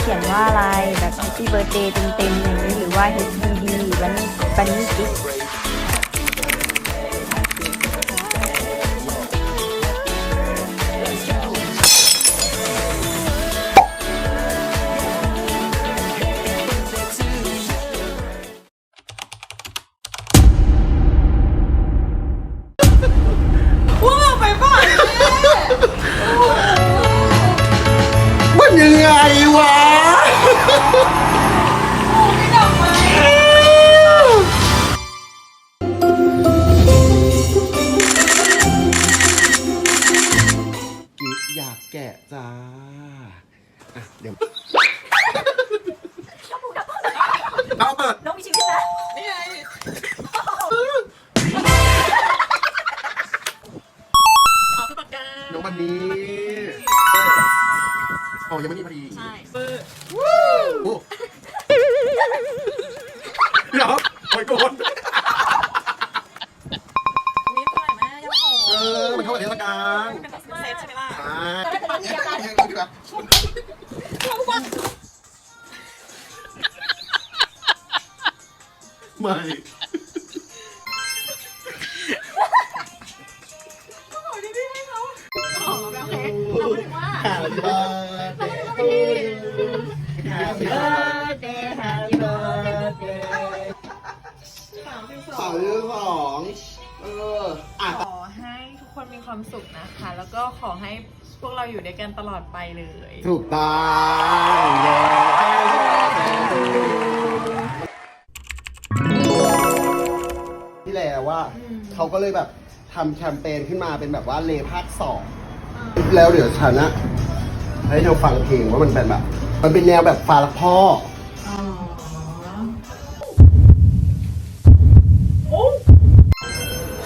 เขียนว่าอะไรแบบ Happy Birthday เต็มๆอย่างนี้หรือว่า HBD วันนี้วันนี้กิ๊ เดี๋ยวเราเปิดน้องมีชีวิตนะน้องวันนี้อ๋อยังไม่มีพอดีใช่เปิดวู้เดี๋ยวไปก่อนนี่สวยมากยังโหเออมันเข้ากับเทศกาลเป็นเซตใช่ไหมล่ะใช่ไม่ My. อออะขอให้ทุกคนมีความสุขนะคะ แล้วก็ขอให้พวกเราอยู่ด้วยกันตลอดไปเลย ถูกต้องเย้ที่แล้วว่าเขาก็เลยแบบทำแคมเปญขึ้นมาเป็นแบบว่าเลภาคสองแล้วเดี๋ยวฉันนะให้เธอฟังเพลงว่ามันเป็นแบบ มันเป็นแนวแบบฟ้าละพ่อ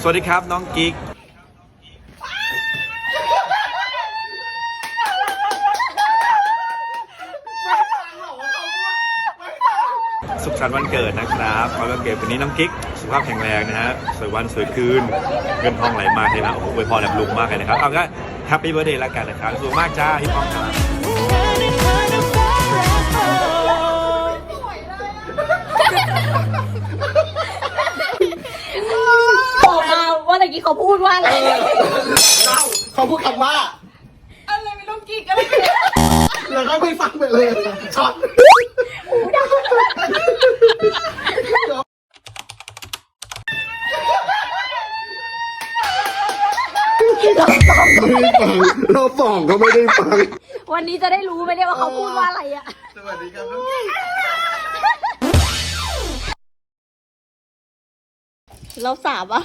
สวัสดีครับน้องกิ๊กสุขสันต์วันเกิดนะครับขอวันเกิดวันนี้น้องกิ๊กสุขภาพแข็งแรงนะฮะสวยวันสวยคืน เงินทองไหลมาเลยนะโอ้โหอวพรแบบลุงมากเลยนะครับเอาก็แฮปปี้เบ t ร์เดย์แล้วกันนะครับสุขมากจ้าพี่ป้องครับ กี้เขาพูดว่าอะไรเขาพูดคำว่า อะไรไม่ต้องกิ๊กอะไรแล้วก็ไม่ฟังไปเลยช็อตไม่ได้ฟังรอบสองก็ไม่ได้ฟัง วันนี้จะได้รู้ไหมเนี่ยว่าเขาพูดว่าอะไรอะสวัสดีครับน้องกิ๊กเราสามอะ